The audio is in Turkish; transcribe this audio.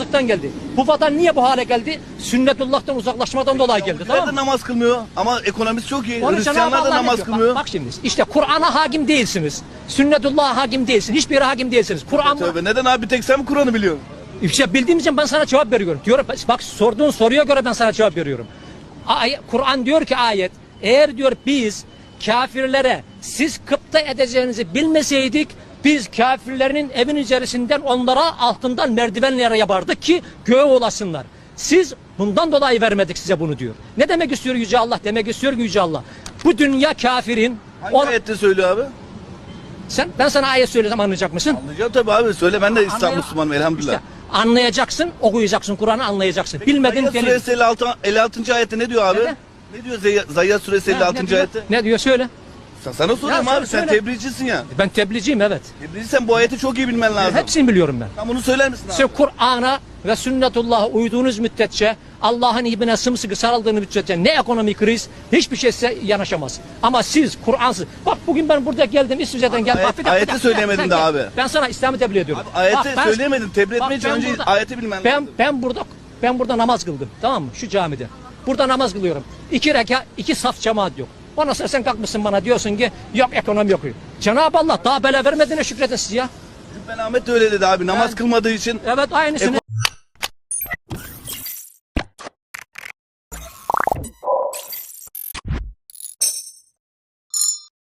Kur'ansızlıktan geldi. Bu vatan niye bu hale geldi? Sünnetullah'tan uzaklaşmadan dolayı geldi. Yahudiler Tamam de mı? namaz kılmıyor ama ekonomisi çok iyi. Onu Cenab-ı Hristiyanlar da Allah ne namaz diyor? kılmıyor. Bak, bak şimdi işte Kur'an'a hakim değilsiniz. Sünnetullah'a hakim değilsiniz. Hiçbir yere hakim değilsiniz. Kur'an Tövbe neden abi bir tek sen mi Kur'an'ı biliyorsun? İşte bildiğim için ben sana cevap veriyorum. Diyorum bak sorduğun soruya göre ben sana cevap veriyorum. Ay- Kur'an diyor ki ayet eğer diyor biz kafirlere siz kıpta edeceğinizi bilmeseydik biz kafirlerin evin içerisinden onlara altından merdivenlere yapardık ki göğe ulaşsınlar. Siz bundan dolayı vermedik size bunu diyor. Ne demek istiyor Yüce Allah? Demek istiyor Yüce Allah. Bu dünya kafirin. Hangi on- ayette söylüyor abi? sen, ben sana ayet söylesem anlayacak mısın? Anlayacağım tabii abi söyle ben de İslam Müslümanım elhamdülillah. İşte anlayacaksın, okuyacaksın, Kur'an'ı anlayacaksın. Bilmedin Zayyat suresi 56, 56. ayette ne diyor abi? Ne? Ne diyor Zayyat suresi Ha, ne 56. diyor? ayette? Ne diyor söyle. Sa- Sana soruyorum Ya abi söyle, sen söyle. tebliğcisin ya. Ben tebliğciyim evet. Tebliğcisen bu ayeti çok iyi bilmen lazım. Hepsini biliyorum ben. Tam bunu söyler misin abi? Siz Kur'an'a ve sünnetullah'a uyduğunuz müddetçe Allah'ın ibine sımsıkı sarıldığınız müddetçe ne ekonomik kriz hiçbir şey size yanaşamaz. Ama siz Kur'ansız. Bak bugün ben burada geldim İsviçre'den geldim. Ayet- Bak, bir dakika, ayeti bir dakika, söyleyemedin sen de gel. abi. Ben sana İslam'ı tebliğ ediyorum. Abi ayeti Bak, ben- söyleyemedin. Tebliğ Bak, ben önce burada- ayeti bilmen ben, lazım. Ben burada ben burada namaz kıldım. Tamam mı? Şu camide. Burada namaz kılıyorum. İki reka, iki saf cemaat yok. Ondan sonra sen kalkmışsın bana diyorsun ki yok ekonomi yok. Cenab-ı Allah daha bela vermedine şükredin siz ya. Ben Ahmet de öyle dedi abi namaz kılmadığı için Evet aynısını.